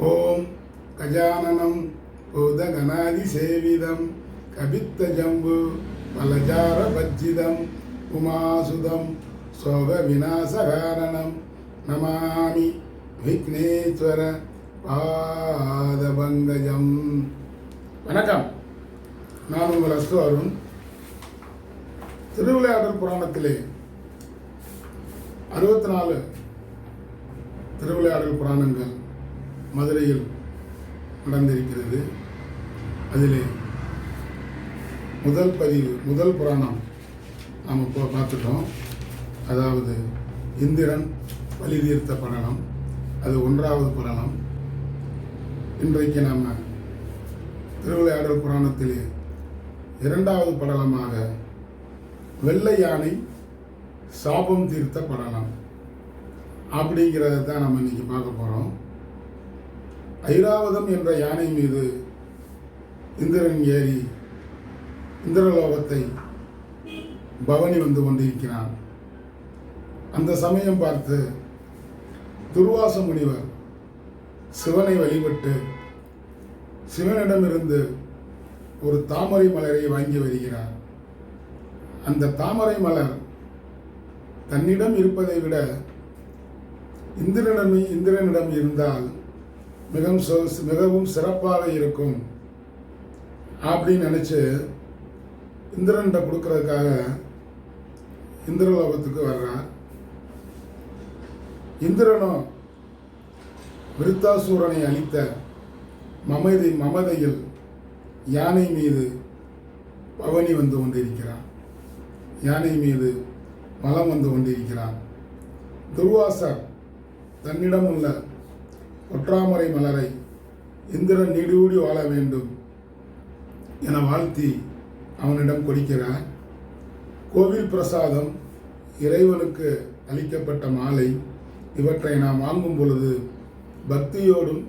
ஓம் கஜானனம் பூதகணாதிசேவிதம் கபித்தஜம்பு மலஜார பஜ்ஜிதம் உமாசுதம் சோக விநாசகாரணம் நமாமி விக்னேஸ்வர பாதபங்கஜம். வணக்கம். நான் உங்கள் அஸ்து அருண். திருவிளையாடல் புராணத்திலே அறுபத்தி நாலு திருவிளையாடல் புராணங்கள் மதுரையில் நடந்திருக்கிறது. அதிலே முதல் பதிவு முதல் புராணம் நாம் இப்போ பார்த்துட்டோம். அதாவது இந்திரன் வலி தீர்த்த புராணம் அது ஒன்றாவது புராணம். இன்றைக்கு நாம் திருவிளையாடல் புராணத்திலே இரண்டாவது படலமாக வெள்ளை யானை சாபம் தீர்த்த படலம். அப்படிங்கிறத தான் நம்ம இன்னைக்கு பார்க்க போகிறோம் ஐராவதம் என்ற யானை மீது இந்திரன் ஏறி இந்திரலோகத்தை பவனி வந்து கொண்டிருக்கிறான். அந்த சமயம் பார்த்து துர்வாச முனிவர் சிவனை வழிபட்டு சிவனிடமிருந்து ஒரு தாமரை மலரை வாங்கி வருகிறார். அந்த தாமரை மலர் தன்னிடம் இருப்பதை விட இந்திரனிடம் இந்திரனிடம் இருந்தால் மிகவும் மிகவும் சிறப்பாக இருக்கும் அப்படின்னு நினச்சி இந்திரன்கிட்ட கொடுக்கறதுக்காக இந்திரலோகத்துக்கு வர்றார். இந்திரனும் விருத்தாசூரனை அளித்த மமதை மமதையில் யானை மீது பவனி வந்து கொண்டிருக்கிறான். யானை மீது மலம் வந்து கொண்டிருக்கிறான். துர்வாசர் தன்னிடம் உள்ள ஒற்றாமரை மலரை இந்திரன் நீடூடி வாழ வேண்டும் என வாழ்த்தி அவனிடம் கொடுக்கிறார். கோவில் பிரசாதம் இறைவனுக்கு அளிக்கப்பட்ட மாலை. இவற்றை நாம் வாங்கும் பொழுது பக்தியோடும்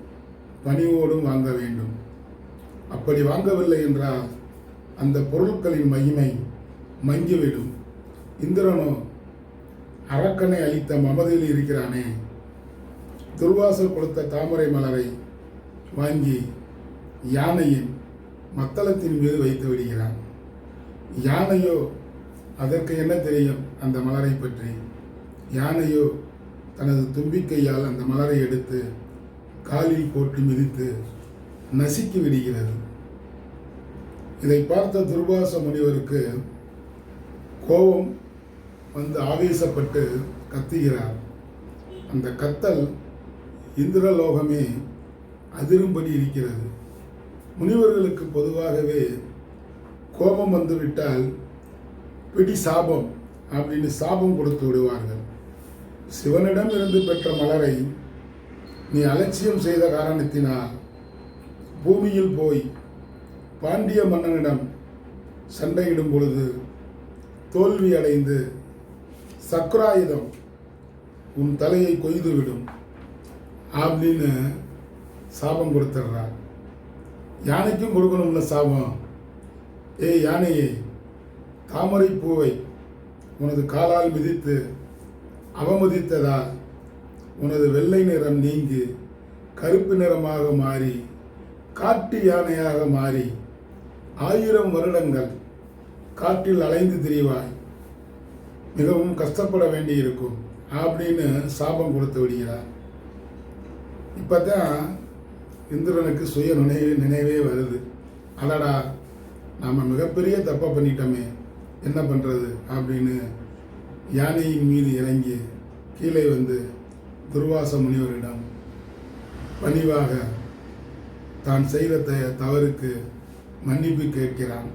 பணிவோடும் வாங்க வேண்டும். அப்படி வாங்கவில்லை என்றால் அந்த பொருட்களின் மகிமை மங்கிவிடும். இந்திரனோ அரக்கனை அளித்த மமதையில் இருக்கிறானே. துர்வாசல் கொடுத்த தாமரை மலரை வாங்கி யானையின் மத்தளத்தின் மீது வைத்து விடுகிறான். யானையோ அதற்கு என்ன தெரியும் அந்த மலரை பற்றி? யானையோ தனது தும்பிக்கையால் அந்த மலரை எடுத்து காலில் போட்டு மிதித்து நசுக்கி விடுகிறது. இதை பார்த்த துர்வாச முனிவருக்கு கோபம் வந்து ஆவேசப்பட்டு கத்துகிறார். அந்த கத்தல் இந்திரலோகமே அதிரும்படி இருக்கிறது. முனிவர்களுக்கு பொதுவாகவே கோபம் வந்துவிட்டால் பிடி சாபம் அப்படின்னு சாபம் கொடுத்து விடுவார்கள். சிவனிடம் இருந்து பெற்ற மலரை நீ அலட்சியம் செய்த காரணத்தினால் பூமியில் போய் பாண்டிய மன்னனிடம் சண்டையிடும் பொழுது தோல்வி அடைந்து சக்ராயுதம் உன் தலையை கொய்துவிடும். அப்படின்னு சாபம் கொடுத்துட்றா. யானைக்கும் கொடுக்கணும்ல சாபம். ஏய் யானையை தாமரை பூவை உனது காலால் மிதித்து அவமதித்ததால் உனது வெள்ளை நிறம் நீங்கி கருப்பு நிறமாக மாறி காட்டு யானையாக மாறி ஆயிரம் வருடங்கள் காட்டில் அலைந்து திரிவாய். மிகவும் கஷ்டப்பட வேண்டியிருக்கும். அப்படின்னு சாபம் கொடுத்து விடுகிறார். இப்போ தான் இந்திரனுக்கு சுய நினைவு நினைவே வருது. அடடா நாம் மிகப்பெரிய தப்பை பண்ணிட்டோமே. என்ன பண்ணுறது அப்படின்னு யானையின் மீது இறங்கி கீழே வந்து துர்வாச முனிவரிடம் பணிவாக தான் செய்த த- தவறுக்கு மன்னிப்பு கேட்கிறான்.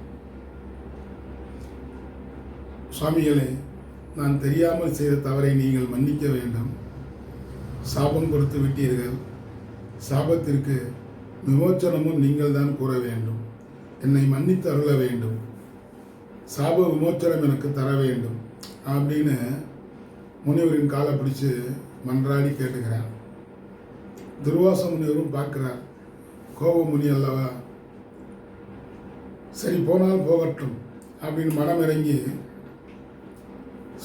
சுவாமிகளே நான் தெரியாமல் செய்த தவறை நீங்கள் மன்னிக்க வேண்டும். சாபம் கொடுத்து விட்டீர்கள். சாபத்திற்கு விமோச்சனமும் நீங்கள் தான் கூற வேண்டும். என்னை மன்னித்து அருள வேண்டும். சாப விமோச்சனம் எனக்கு தர வேண்டும். அப்படின்னு முனிவரின் காலை பிடிச்சு மன்றாடி கேட்டுக்கிறான் துர்வாச முனிவரும் பார்க்கிறார். கோப முனி அல்லவா? சரி போனால் போகட்டும் அப்படின்னு மனம் இறங்கி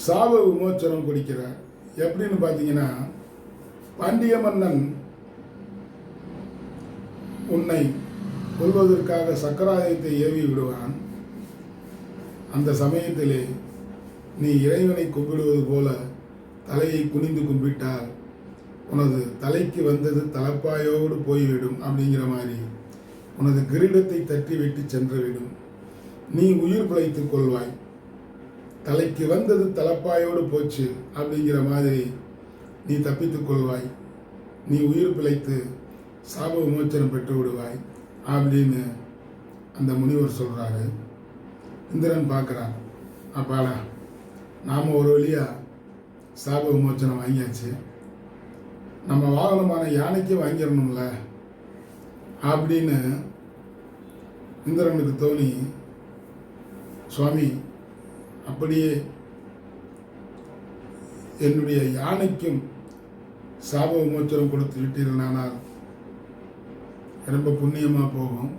சாப விமோச்சனம் கொடுக்கிறார். எப்படின்னு பார்த்தீங்கன்னா பாண்டிய மன்னன் உன்னை கொல்வதற்காக சக்கராயத்தை ஏவி விடுவான். அந்த சமயத்திலே நீ இறைவனை கும்பிடுவது போல தலையை குனிந்து கும்பிட்டால் உனது தலைக்கு வந்தது தலப்பாயோடு போய்விடும் அப்படிங்கிற மாதிரி உனது கிரீடத்தை தட்டி விட்டு சென்றுவிடும். நீ உயிர் பிழைத்துக் கொள்வாய். தலைக்கு வந்தது தலப்பாயோடு போச்சு அப்படிங்கிற மாதிரி நீ தப்பித்துக் கொள்வாய். நீ உயிர் பிழைத்து சாப விமோச்சனம் பெற்று விடுவாய். அப்படின்னு அந்த முனிவர் சொல்கிறாரு இந்திரன் பார்க்குறான் அப்பாடா நாம் ஒரு வழியாக சாப விமோச்சனம் வாங்கியாச்சு. நம்ம வாகனமான யானைக்கு வாங்கிடணும்ல. அப்படின்னு இந்திரனுக்கு தோணி சுவாமி அப்படியே என்னுடைய யானைக்கும் சாப விமோச்சனம் கொடுத்து விட்டீர்கள் ஆனால் ரொம்ப புண்ணியமாக போகும்.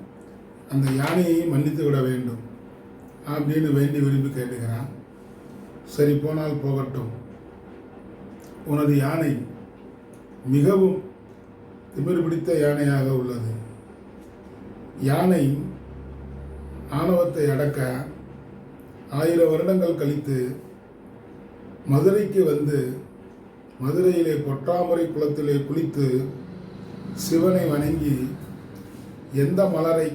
அந்த யானையை மன்னித்து விட வேண்டும். அப்படின்னு வேண்டி விரும்பி கேட்டுக்கிறான். சரி போனால் போகட்டும். உனது யானை மிகவும் திமிர் பிடித்த யானையாக உள்ளது. யானை ஆணவத்தை அடக்க ஆயிரம் வருடங்கள் கழித்து மதுரைக்கு வந்து மதுரையிலே பொற்றாமரை குளத்திலே குளித்து சிவனை வணங்கி எந்த மலரை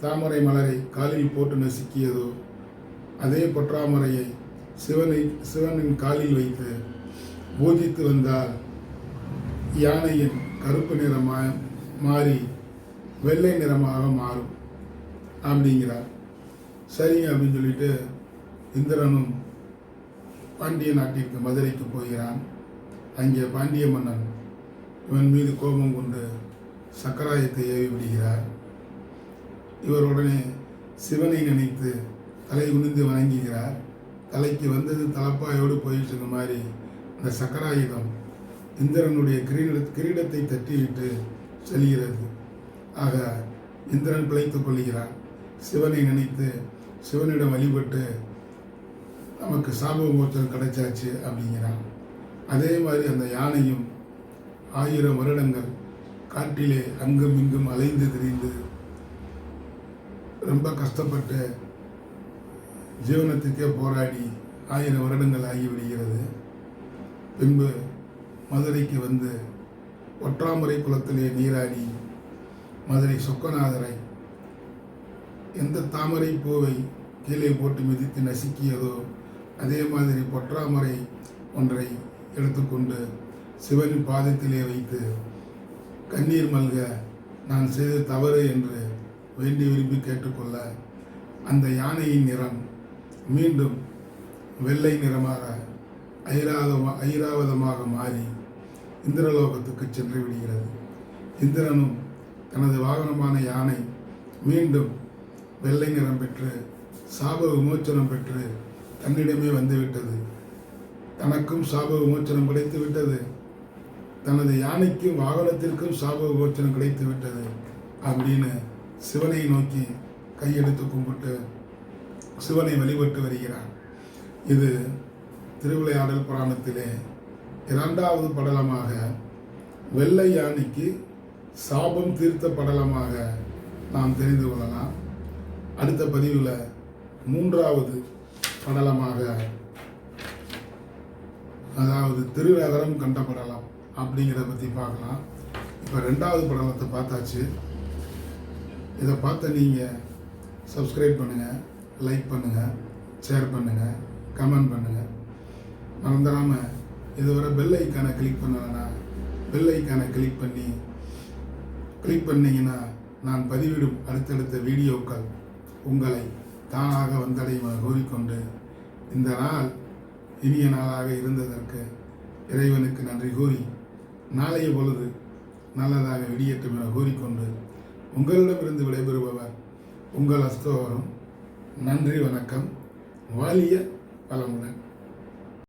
தாமரை மலரை காலில் போட்டு நசுக்கியதோ அதே பொற்றாமரையை சிவனை சிவனின் காலில் வைத்து பூஜித்து வந்தால் யானையின் கருப்பு நிறமாக மாறி வெள்ளை நிறமாக மாறும். அப்படிங்கிறார். சரிங்க அப்படின்னு சொல்லிட்டு இந்திரனும் பாண்டிய நாட்டிற்கு மதுரைக்கு போகிறான். அங்கே பாண்டிய மன்னன் இவன் மீது கோபம் கொண்டு சக்கராயத்தை ஏவி விடுகிறார் இவர் உடனே சிவனை நினைத்து தலை குனிந்து வணங்குகிறார். தலைக்கு வந்தது தலப்பாயோடு போயிட்டு இருந்த மாதிரி அந்த சக்கராயுதம் இந்திரனுடைய கிரீட கிரீடத்தை தட்டிவிட்டு செல்கிறது. ஆக இந்திரன் பிழைத்துக் கொள்கிறார். சிவனை நினைத்து சிவனிடம் வழிபட்டு நமக்கு சாப விமோச்சனம் கிடைச்சாச்சு அப்படிங்கிறான். அதே மாதிரி அந்த யானையும் ஆயிரம் வருடங்கள் காட்டிலே அங்கும் இங்கும் அலைந்து திரிந்து ரொம்ப கஷ்டப்பட்டு ஜீவனத்துக்கே போராடி ஆயிரம் வருடங்கள் ஆகிவிடுகிறது பின்பு மதுரைக்கு வந்து ஒற்றாமுறை குளத்திலே நீராடி மதுரை சொக்கநாதரை எந்த தாமரை பூவை கீழே போட்டு மிதித்து நசுக்கியதோ அதே மாதிரி பொற்றாமரை ஒன்றை எடுத்துக்கொண்டு சிவனின் பாதத்திலே வைத்து கண்ணீர் மல்க நான் செய்த தவறு என்று வேண்டி விரும்பி கேட்டுக்கொள்ள அந்த யானையின் நிறம் மீண்டும் வெள்ளை நிறமாக ஐராவதமா ஐராவதமாக மாறி இந்திரலோகத்துக்கு சென்று விடுகிறது. இந்திரனும் தனது வாகனமான யானை மீண்டும் வெள்ளை நிறம் பெற்று சாப விமோச்சனம் பெற்று தன்னிடமே வந்துவிட்டது தனக்கும் சாப விமோச்சனம் கிடைத்து விட்டது. தனது யானைக்கும் வாகனத்திற்கும் சாப விமோச்சனம் கிடைத்து விட்டது அப்படின்னு சிவனை நோக்கி கையெடுத்து கும்பிட்டு சிவனை வழிபட்டு வருகிறார். இது திருவிளையாடல் புராணத்திலே இரண்டாவது படலமாக வெள்ளை யானைக்கு சாபம் தீர்த்த படலமாக நாம் தெரிந்து கொள்ளலாம். அடுத்த பதிவில் மூன்றாவது படலமாக அதாவது திருநகரம் கண்ட படலம் அப்படிங்கிறத பற்றி பார்க்கலாம். இப்போ ரெண்டாவது படத்தை பார்த்தாச்சு. இதை பார்த்த நீங்கள் சப்ஸ்கிரைப் பண்ணுங்கள் லைக் பண்ணுங்கள் ஷேர் பண்ணுங்கள் கமெண்ட் பண்ணுங்கள் மறந்துடாமல் இதுவரை பெல் ஐக்கானை கிளிக் பண்ணலைன்னா பெல் ஐக்கானை கிளிக் பண்ணி கிளிக் பண்ணிங்கன்னா நான் பதிவிடும் அடுத்தடுத்த வீடியோக்கள் உங்களை தானாக வந்தடையுமா கோரிக்கொண்டு இந்த நாள் இனிய நாளாக இருந்ததற்கு இறைவனுக்கு நன்றி கூறி நாளைய பொழுது நல்லதாக விடியட்டும் என கூறிக்கொண்டு உங்களிடமிருந்து விடைபெறுபவர் உங்கள் அஸ்தோவரம் நன்றி வணக்கம். வாலிய பலமுடன்.